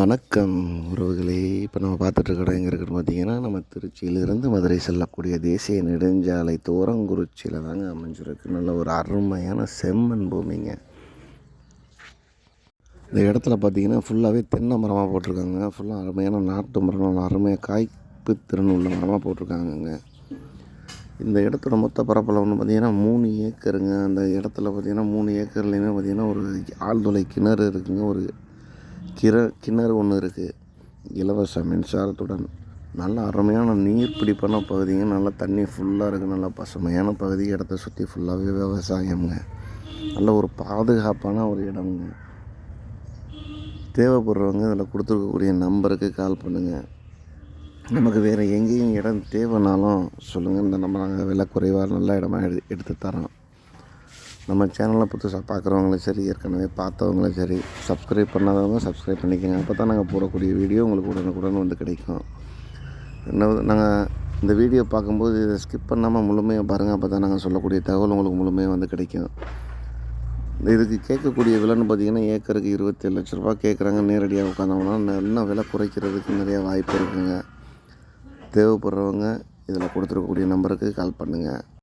வணக்கம் உறவுகளே. இப்போ நம்ம பார்த்துட்டு இடம் எங்கே இருக்குன்னு பார்த்தீங்கன்னா நம்ம திருச்சியிலிருந்து மதுரை செல்லக்கூடிய தேசிய நெடுஞ்சாலை தோரங்குறிச்சியில் தாங்க அமைஞ்சிருக்கு. நல்ல ஒரு அருமையான செம்மண் பூமிங்க. இந்த இடத்துல பார்த்தீங்கன்னா ஃபுல்லாகவே தென்னை மரமாக போட்டிருக்காங்க. ஃபுல்லாக அருமையான நாட்டு மரம் அருமையாக காய்ப்பு திறன் உள்ள மரமாக போட்டிருக்காங்கங்க. இந்த இடத்தோட மொத்த பரப்பளவுன்னு பார்த்தீங்கன்னா மூணு ஏக்கருங்க. அந்த இடத்துல பார்த்தீங்கன்னா மூணு ஏக்கர்லேயுமே பார்த்தீங்கன்னா ஒரு ஆழ்துளை கிணறு இருக்குங்க. ஒரு கிற கிணறு ஒன்று இருக்குது இலவச மின்சாரத்துடன் நல்ல அருமையான நீர் பிடிப்பான பகுதிங்க. நல்லா தண்ணி ஃபுல்லாக இருக்குது நல்லா பசுமையான பகுதி. இடத்த சுற்றி ஃபுல்லாகவே விவசாயம்ங்க. நல்ல ஒரு பாதுகாப்பான ஒரு இடம்ங்க. தேவைப்படுறவங்க இதில் கொடுத்துருக்கக்கூடிய நம்பருக்கு கால் பண்ணுங்கள் நமக்கு வேறு எங்கேயும் இடம் தேவைனாலும் சொல்லுங்கள் இந்த நம்ம நாங்கள் விலை குறைவாக நல்ல இடமா எடு எடுத்து தரோம் நம்ம சேனலை புதுசாக பார்க்குறவங்களும் சரி ஏற்கனவே பார்த்தவங்களும் சரி சப்ஸ்கிரைப் பண்ணாதவங்க சப்ஸ்கிரைப் பண்ணிக்கோங்க. அப்போ தான் நாங்கள் போடக்கூடிய வீடியோ உங்களுக்கு உடனுக்குடன் வந்து கிடைக்கும். இன்னும் நாங்கள் இந்த வீடியோ பார்க்கும்போது இதை ஸ்கிப் பண்ணாமல் முழுமையாக பாருங்கள் அப்போ தான் நாங்கள் சொல்லக்கூடிய தகவல் உங்களுக்கு முழுமையாக வந்து கிடைக்கும். இதுக்கு கேட்கக்கூடிய விலைன்னு பார்த்தீங்கன்னா ஏக்கருக்கு இருபத்தேழு லட்ச ரூபா கேட்குறாங்க. நேரடியாக உட்காந்தவங்கன்னா இன்னும் விலை குறைக்கிறதுக்கு நிறையா வாய்ப்பு இருக்குங்க. தேவைப்படுறவங்க இதில் கொடுத்துருக்கக்கூடிய நம்பருக்கு கால் பண்ணுங்கள்